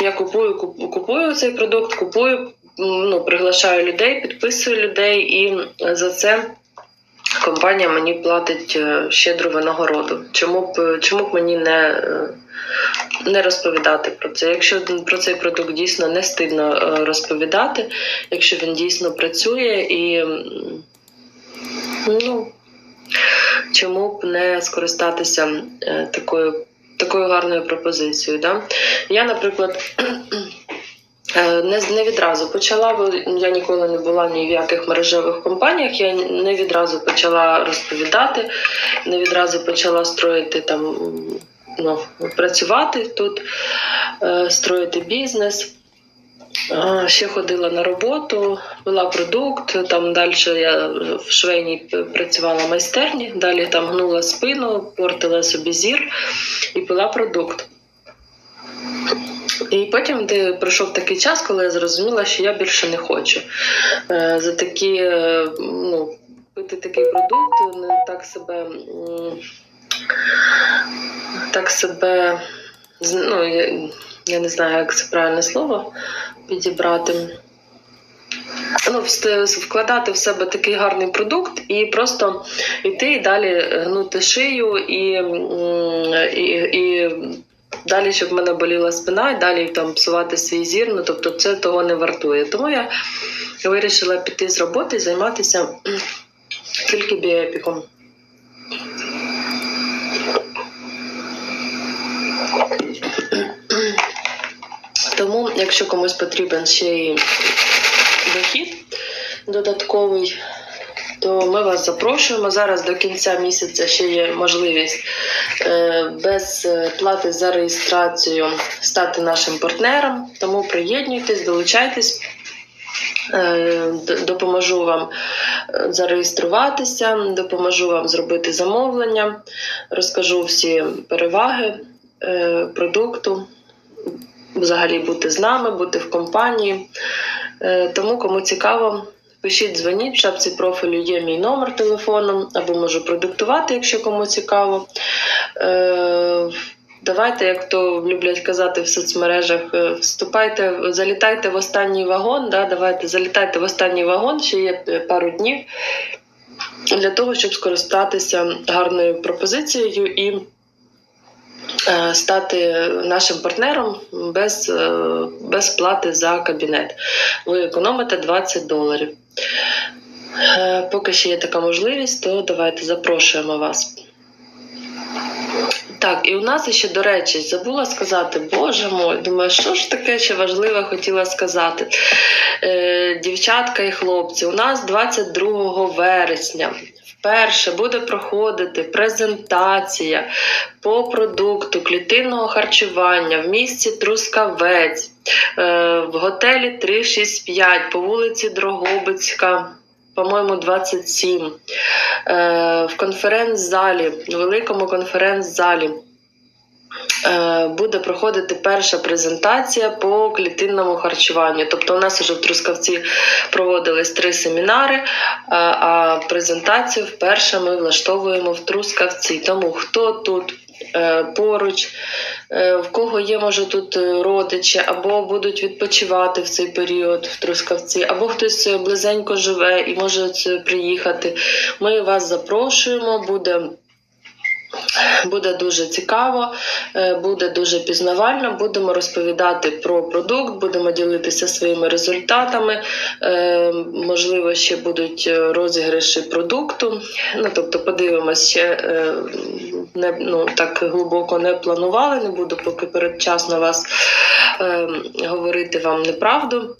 я купую, купую цей продукт, купую, ну, приглашаю людей, підписую людей, і за це компанія мені платить е, щедру винагороду. Чому б чому б мені не, е, не розповідати про це? Якщо про цей продукт дійсно не стидно е, розповідати, якщо він дійсно працює і ну, чому б не скористатися такою, такою гарною пропозицією? Да? Я, наприклад, Е, Не, не відразу почала, бо я ніколи не була ні в яких мережевих компаніях. Я не відразу почала розповідати, не відразу почала строїти там, ну, працювати тут, е, строїти бізнес. Ще ходила на роботу, вела продукт. Там далі я в швейній працювала в майстерні, далі там гнула спину, портила собі зір і пила продукт. І потім де пройшов такий час, коли я зрозуміла, що я більше не хочу. Е, За такі, е, ну, пити такий продукт, не так себе. Так себе. Ну, я, не знаю, як це правильне слово підібрати. Ну, вкладати в себе такий гарний продукт і просто йти і далі гнути шию і, і, і далі, щоб в мене боліла спина, і далі там псувати свій зір. Ну, тобто це того не вартує. Тому я вирішила піти з роботи і займатися тільки біоепіком. Якщо комусь потрібен ще й дохід додатковий, то ми вас запрошуємо. Зараз до кінця місяця ще є можливість е, без плати за реєстрацію стати нашим партнером. Тому приєднуйтесь, долучайтесь. Е, Допоможу вам е, зареєструватися, допоможу вам зробити замовлення, розкажу всі переваги продукту, взагалі бути з нами, бути в компанії. Е, Тому, кому цікаво, пишіть, дзвоніть, в шапці профілю є мій номер телефону, або можу продиктувати, якщо кому цікаво. Е, Давайте, як то люблять казати в соцмережах, е, вступайте, залітайте в останній вагон. Да? Давайте залітайте в останній вагон, ще є пару днів для того, щоб скористатися гарною пропозицією і стати нашим партнером без, е, без плати за кабінет. Ви економите 20 доларів. Е, Поки ще є така можливість, то давайте запрошуємо вас. Так, і у нас ще, до речі, забула сказати, боже мой, думаю, що ж таке ще важливе хотіла сказати. Е, дівчатка і хлопці, у нас 22 вересня вперше буде проходити презентація по продукту клітинного харчування в місті Трускавець, е, в готелі 365 по вулиці Дрогобицька. По-моєму, 27 е, в конференц-залі, в великому конференц-залі буде проходити перша презентація по клітинному харчуванню. Тобто, у нас вже в Трускавці проводились три семінари, е, а презентацію вперше ми влаштовуємо в Трускавці. Тому хто тут е, поруч, е, в кого є, може, тут е, родичі, або будуть відпочивати в цей період в Трускавці, або хтось е, близенько живе і може приїхати. Ми вас запрошуємо, буде. Буде дуже цікаво, е, буде дуже пізнавально. Будемо розповідати про продукт, будемо ділитися своїми результатами. Е, Можливо, ще будуть е, розіграші продукту. Ну, тобто, подивимось, ще не ну, так глибоко не планували. Не буду поки передчасно вас говорити вам неправду.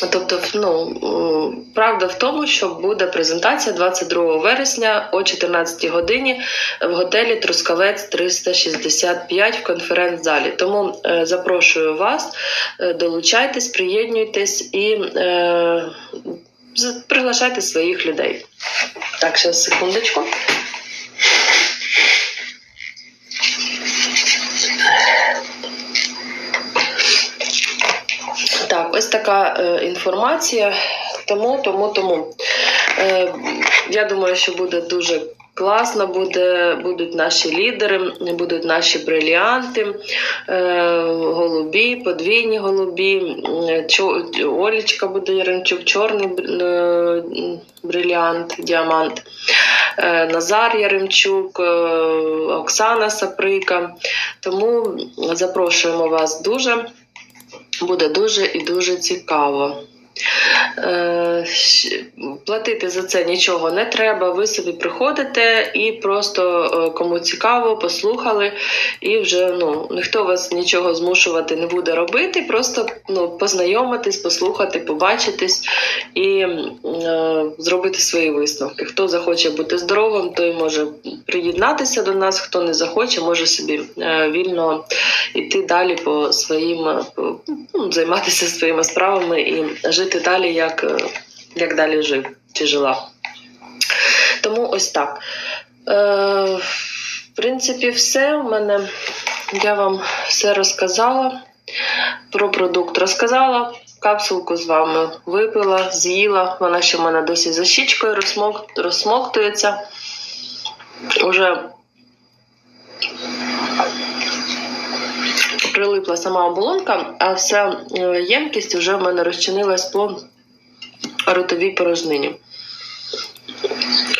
Тобто, ну правда в тому, що буде презентація 22 вересня о 14 годині в готелі Трускавець 365 в конференц-залі. Тому е, запрошую вас, е, долучайтесь, приєднуйтесь і е, приглашайте своїх людей. Так, ще секундочку. Ось така е, інформація. Тому, тому, тому. Е, я думаю, що буде дуже Класно буде, будуть наші лідери, будуть наші бриліанти, е, голубі, подвійні голубі, Олічка буде Яремчук, чорний бр- бриліант, діамант, Назар Яремчук, Оксана Саприка. Тому запрошуємо вас дуже. Буде дуже і дуже цікаво. Платити за це нічого не треба. Ви собі приходите і просто е, кому цікаво, послухали, і вже ну ніхто вас нічого змушувати не буде робити. Просто ну познайомитись, послухати, побачитись і е, зробити свої висновки. Хто захоче бути здоровим, той може приєднатися до нас. Хто не захоче, може собі е, вільно йти далі по своїм е, по- ну, займатися своїми справами і жити далі, як, е, як далі жив чи жила. Тому ось так. Е, в принципі, все. У мене я вам все розказала. Про продукт розказала. Капсулку з вами випила, з'їла. Вона ще в мене досі за щічкою розсмок, розсмоктується. Уже прилипла сама оболонка, а вся е, ємкість вже в мене розчинилась по ротовій порожнині.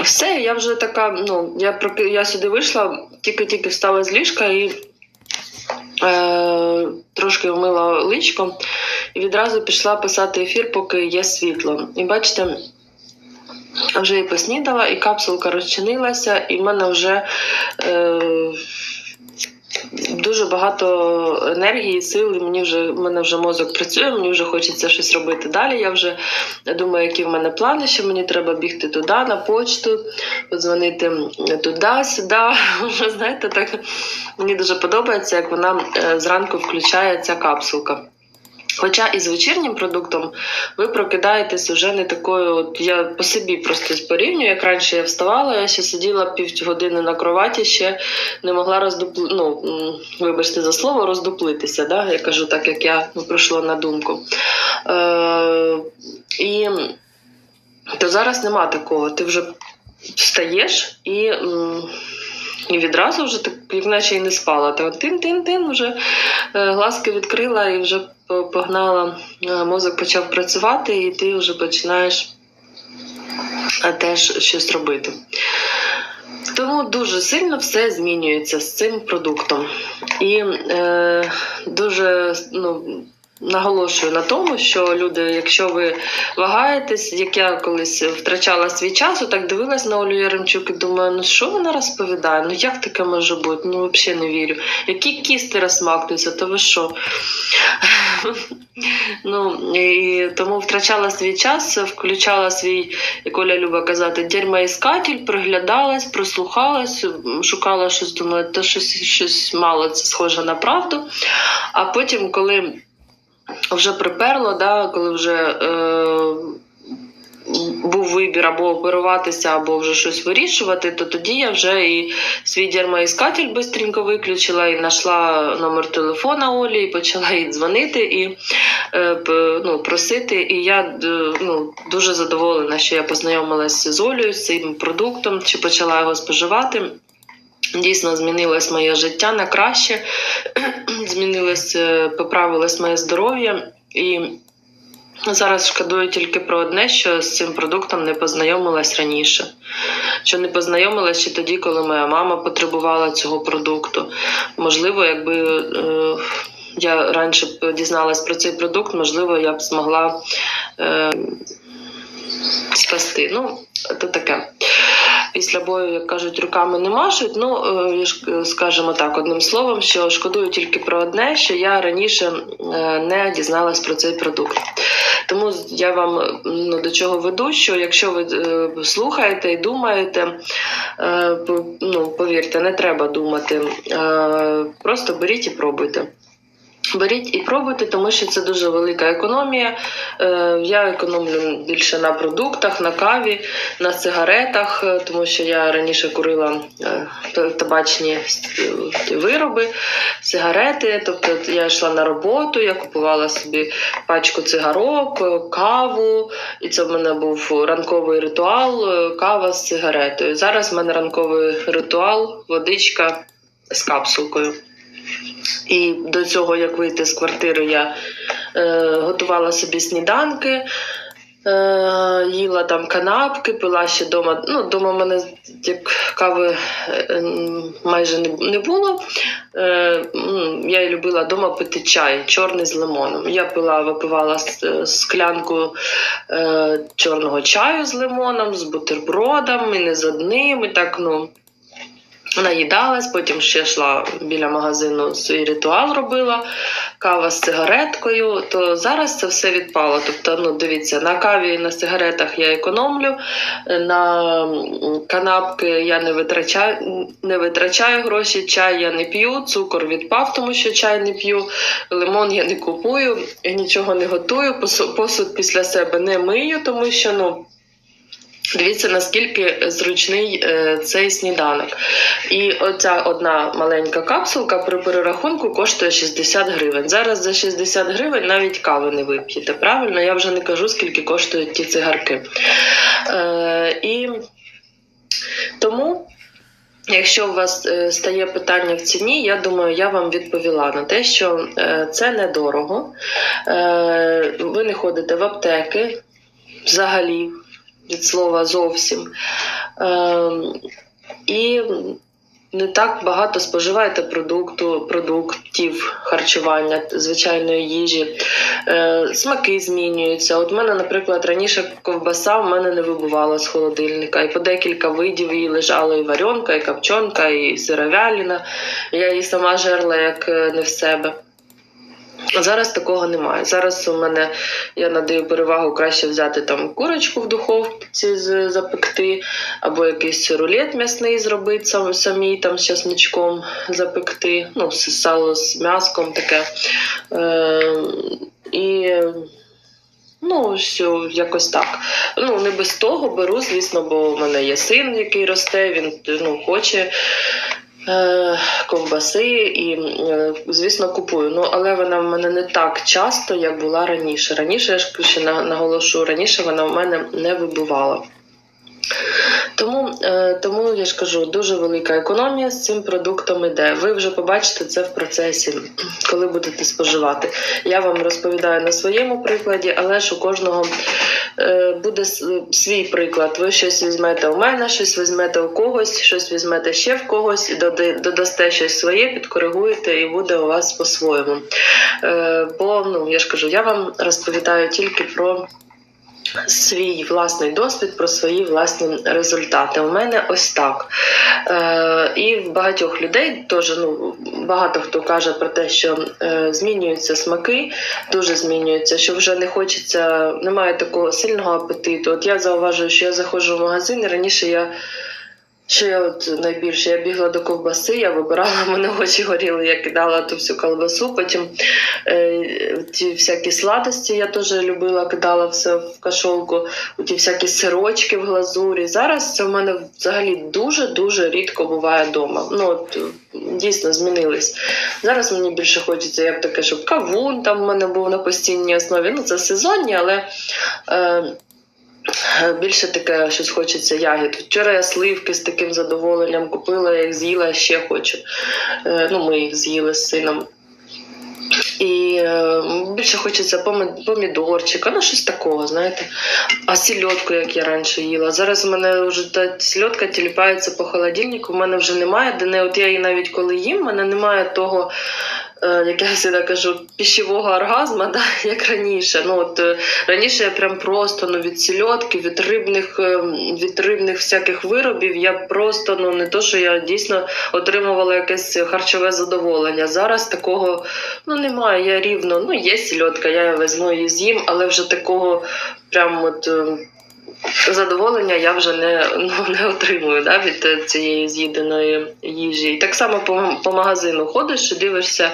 Все, я вже така, ну, я, я сюди вийшла, тільки-тільки встала з ліжка і е, трошки вмила личко і відразу пішла писати ефір, поки є світло. І бачите, вже і поснідала, і капсулка розчинилася, і в мене вже е, дуже багато енергії, сили. мені вже в мене вже мозок працює, мені вже хочеться щось робити далі. Я вже думаю, які в мене плани, що мені треба бігти туди, на почту, подзвонити туди, сюди. Вже знаєте, так мені дуже подобається, як вона е, зранку включає ця капсулка. Хоча із вечірнім продуктом ви прокидаєтесь уже не такою. От я по собі просто порівнюю, як раніше я вставала, я ще сиділа півгодини на кроваті, ще не могла роздупли... ну, вибачте за слово, роздуплитися. Да? Я кажу так, як я ну, на думку. Е- і то зараз нема такого. Ти вже встаєш і. і відразу вже так, як наче і не спала. Та тин-тин-тин, вже е, глазки відкрила і вже погнала, е, мозок почав працювати, і ти вже починаєш е, теж щось робити. Тому дуже сильно все змінюється з цим продуктом. І е, дуже ну, наголошую на тому, що люди, якщо ви вагаєтесь, як я колись втрачала свій час, так дивилась на Олю Яремчук і думаю, ну що вона розповідає? Ну як таке може бути? Ну взагалі не вірю. Які кісти розмакнуться, то ви що? Ну і тому втрачала свій час, включала свій, як Оля любить казати, дерьмоіскатель, приглядалась, прислухалась, м, шукала щось, думаю, то щось, щось мало це схоже на правду. А потім, коли вже приперло, да, коли вже е, був вибір або оперуватися, або вже щось вирішувати, то тоді я вже і свій дермоіскатель бистренько виключила і знайшла номер телефона Олі, і почала їй дзвонити і е, ну, просити. І я е, ну, дуже задоволена, що я познайомилася з Олею, з цим продуктом, що почала його споживати. Дійсно, змінилось моє життя на краще, змінилось, е, поправилось моє здоров'я. І зараз шкодую тільки про одне, що з цим продуктом не познайомилась раніше. Що не познайомилась ще тоді, коли моя мама потребувала цього продукту. Можливо, якби е, я раніше б дізналась про цей продукт, можливо, я б змогла е, спасти. Ну, це таке. Після бою, як кажуть, руками не машуть. Ну, е, е, скажімо так, одним словом, що шкодую тільки про одне, що я раніше е, не дізналась про цей продукт. Тому я вам ну, до чого веду, що якщо ви слухаєте і думаєте, ну, повірте, не треба думати. Просто беріть і пробуйте. Беріть і пробуйте, тому що це дуже велика економія. Е, Я економлю більше на продуктах, на каві, на сигаретах, е, тому що я раніше курила е, табачні вироби, сигарети. Тобто я йшла на роботу, я купувала собі пачку цигарок, каву, і це в мене був ранковий ритуал, кава з сигаретою. Зараз в мене ранковий ритуал, водичка з капсулкою. І до цього, як вийти з квартири, я е, готувала собі сніданки, е, їла там канапки, пила ще вдома. Ну, вдома в мене як кави е, майже не, не було. Е, я й любила вдома пити чай, чорний з лимоном. Я пила, випивала склянку е, чорного чаю з лимоном, з бутербродом, і не з одним, і так, ну. Наїдалась, потім ще йшла біля магазину свій ритуал робила, кава з сигареткою. То зараз це все відпало. Тобто, ну дивіться, на каві і на сигаретах я економлю, на канапки я не витрачаю, не витрачаю гроші, чай я не п'ю, цукор відпав, тому що чай не п'ю, лимон я не купую, я нічого не готую, посуд після себе не мию, тому що ну. Дивіться, наскільки зручний е, цей сніданок. І оця одна маленька капсулка при перерахунку коштує 60 гривень. Зараз за 60 гривень навіть кави не вип'єте. Правильно, я вже не кажу, скільки коштують ті цигарки. Е, і тому. Якщо у вас е, стає питання в ціні, я думаю, я вам відповіла на те, що е, це недорого. Ви не ходите в аптеки взагалі, від слова зовсім. Е, і не так багато споживаєте продукту, продуктів харчування, звичайної їжі. Е, смаки змінюються. От в мене, наприклад, раніше ковбаса в мене не вибувала з холодильника, і по декілька видів її лежало і варенка, і копчонка, і сировяліна. Я її сама жерла як е, не в себе. А Зараз такого немає. Зараз у мене я надаю перевагу краще взяти там курочку в духовці запекти, або якийсь рулет м'ясний зробити сам, самі там з часничком запекти, ну, сало з м'яском таке. Е, і ну, що якось так. Ну, не без того беру, звісно, бо в мене є син, який росте, він ну, хоче ковбаси і, е, звісно, купую. Ну, але вона в мене не так часто, як була раніше. Раніше, я ж ще на- наголошу, раніше вона в мене не вибувала. Тому, е, тому я ж кажу, дуже велика економія з цим продуктом іде. Ви вже побачите це в процесі, коли будете споживати. Я вам розповідаю на своєму прикладі, але ж у кожного е, буде свій приклад. Ви щось візьмете у мене, щось візьмете у когось, щось візьмете ще в когось, і додасте щось своє, підкоригуєте, і буде у вас по-своєму. Е, Бо ну я ж кажу, я вам розповідаю тільки про свій власний досвід, про свої власні результати. У мене ось так. Е, і в багатьох людей теж ну, багато хто каже про те, що е, змінюються смаки, дуже змінюються, що вже не хочеться, немає такого сильного апетиту. От я зауважую, що я заходжу в магазин, і раніше я. Я от найбільше я бігла до ковбаси, я вибирала, мене очі горіли, я кидала ту всю колбасу. Потім е, ті всякі сладості я теж любила, кидала все в кашолку, ті всякі сирочки в глазурі. Зараз це в мене взагалі дуже дуже рідко буває вдома. Ну от дійсно змінились. Зараз мені більше хочеться, як таке, щоб кавун там в мене був на постійній основі. Ну це сезонні, але. Е, Більше таке щось хочеться ягід. Вчора я сливки з таким задоволенням купила, я їх з'їла, ще хочу. Е, Ну, ми їх з'їли з сином. І е, більше хочеться помідорчика, ну щось такого, знаєте. А сільотку, як я раніше їла. Зараз у мене вже та сільотка тіліпається по холодильнику, в мене вже немає, де не от я її навіть коли їм, в мене немає того. Е, Як я завжди кажу, пищевого оргазму, да, як раніше. Ну от е, раніше я прям просто ну від сільотки, від рибних, е, від рибних всяких виробів. Я просто ну не то, що я дійсно отримувала якесь харчове задоволення. Зараз такого ну немає. Я рівно, ну є сільотка, я візьму її з'їм, але вже такого прям от. Задоволення я вже не, ну, не отримую да, від цієї з'їденої їжі. І так само по, по магазину ходиш і дивишся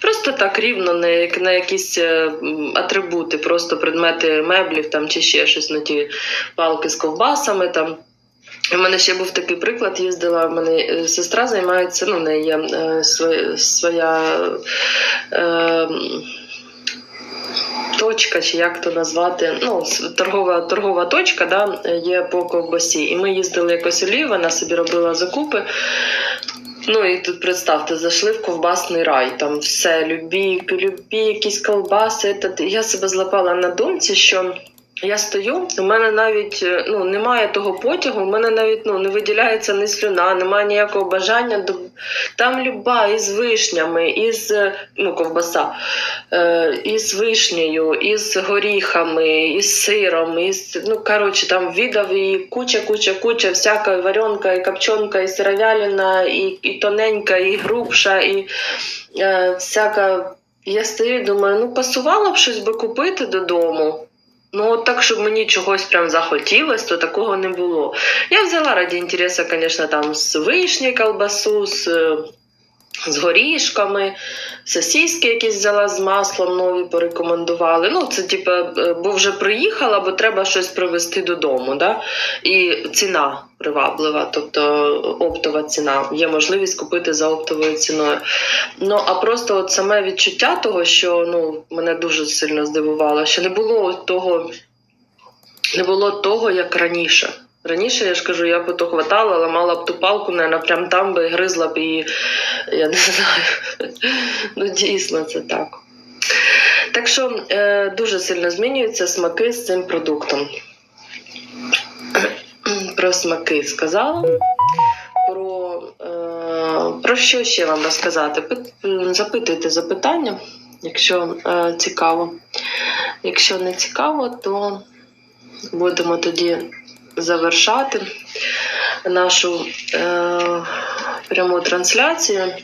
просто так рівно як- на якісь е, атрибути, просто предмети меблів там, чи ще щось на ті палки з ковбасами. Там. У мене ще був такий приклад, їздила, в мене е, сестра займається, ну, в неї є е, своя, е, точка, чи як то назвати, ну, торгова, торгова точка да, є по ковбасі. І ми їздили якось у Львів, вона собі робила закупи. Ну і тут представте, зайшли в ковбасний рай, там все, любі, любі якісь ковбаси. Та я себе злапала на думці, що я стою, у мене навіть е, ну, немає того потягу, у мене навіть ну, не виділяється ні слюна, немає ніякого бажання. Там люба із вишнями, із е, ну, ковбаса, е, із вишнею, із горіхами, із сиром, із, ну, коротше, там відав і куча, куча, куча, всяка і варенка, і копчонка, і сировяліна, і, і тоненька, і грубша, і е, всяка. Я стою і думаю, ну пасувало б щось би купити додому. Ну, от так, щоб мені чогось прям захотілося, то такого не було. Я взяла раді інтересу, звісно, там з вишні колбасу, з, е, з горішками, сосиски якісь взяла з маслом нові порекомендували. Ну, це типу, е, бо вже приїхала, бо треба щось привезти додому. Да? І ціна приваблива, тобто оптова ціна. Є можливість купити за оптовою ціною. Ну а просто от саме відчуття того, що ну мене дуже сильно здивувало, що не було того, не було того, як раніше. Раніше я ж кажу, я б то хватала, ламала б ту палку, наверное, прям там би гризла б і я не знаю. Ну дійсно це так. Так що е, дуже сильно змінюються смаки з цим продуктом. Про смаки сказала. Про, е, про що ще вам розказати? Запитуйте запитання, якщо е, цікаво. Якщо не цікаво, то будемо тоді завершати нашу е, пряму трансляцію.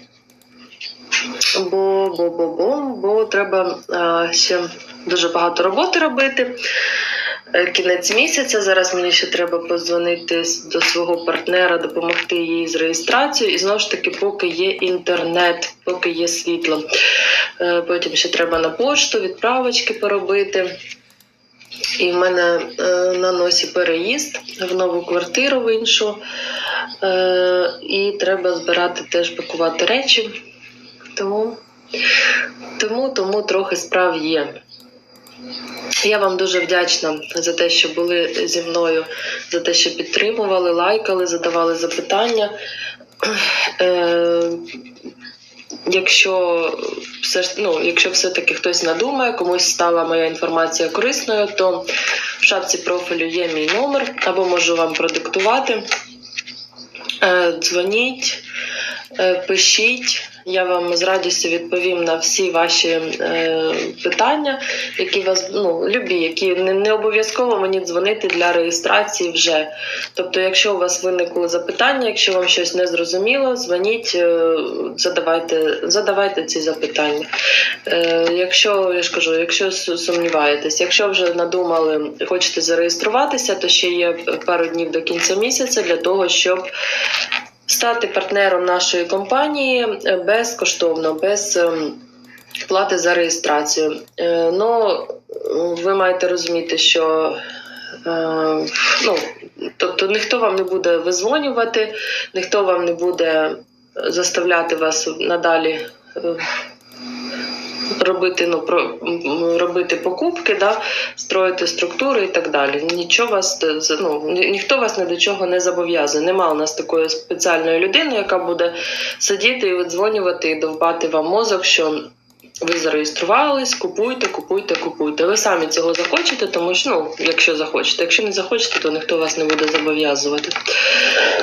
Бо, бо, бо, бо, бо треба е, ще дуже багато роботи робити. Е, Кінець місяця. Зараз мені ще треба подзвонити до свого партнера, допомогти їй з реєстрацією. І знову ж таки, поки є інтернет, поки є світло. Е, Потім ще треба на пошту відправочки поробити. І в мене е, на носі переїзд в нову квартиру в іншу. Е, і треба збирати теж пакувати речі. Тому, тому, тому трохи справ є. Я вам дуже вдячна за те, що були зі мною, за те, що підтримували, лайкали, задавали запитання. Якщо все ж ну, якщо все-таки хтось надумає, комусь стала моя інформація корисною, то в шапці профілю є мій номер, або можу вам продиктувати. Е, Дзвоніть, е, пишіть. Я вам з радістю відповім на всі ваші е, питання, які вас ну, любі, які не, не обов'язково мені дзвонити для реєстрації вже. Тобто, якщо у вас виникли запитання, якщо вам щось не зрозуміло, дзвоніть, е, задавайте, задавайте ці запитання. Е, якщо я ж кажу, якщо сумніваєтесь, якщо вже надумали, хочете зареєструватися, то ще є пару днів до кінця місяця для того, щоб стати партнером нашої компанії е, безкоштовно, без ем, плати за реєстрацію. Е, Ну, ви маєте розуміти, що е, ну, тобто ніхто вам не буде визвонювати, ніхто вам не буде заставляти вас надалі. Робити, ну, про, робити покупки, да, строїти структури і так далі. Нічого вас, е, ну, ні- ніхто вас ні до чого не зобов'язує. Нема у нас такої спеціальної людини, яка буде сидіти і видзвонювати і довбати вам мозок, що ви зареєструвались, купуйте, купуйте, купуйте. Ви самі цього захочете, тому що, ну, якщо захочете. Якщо не захочете, то ніхто вас не буде зобов'язувати.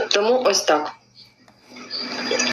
Тому ось так.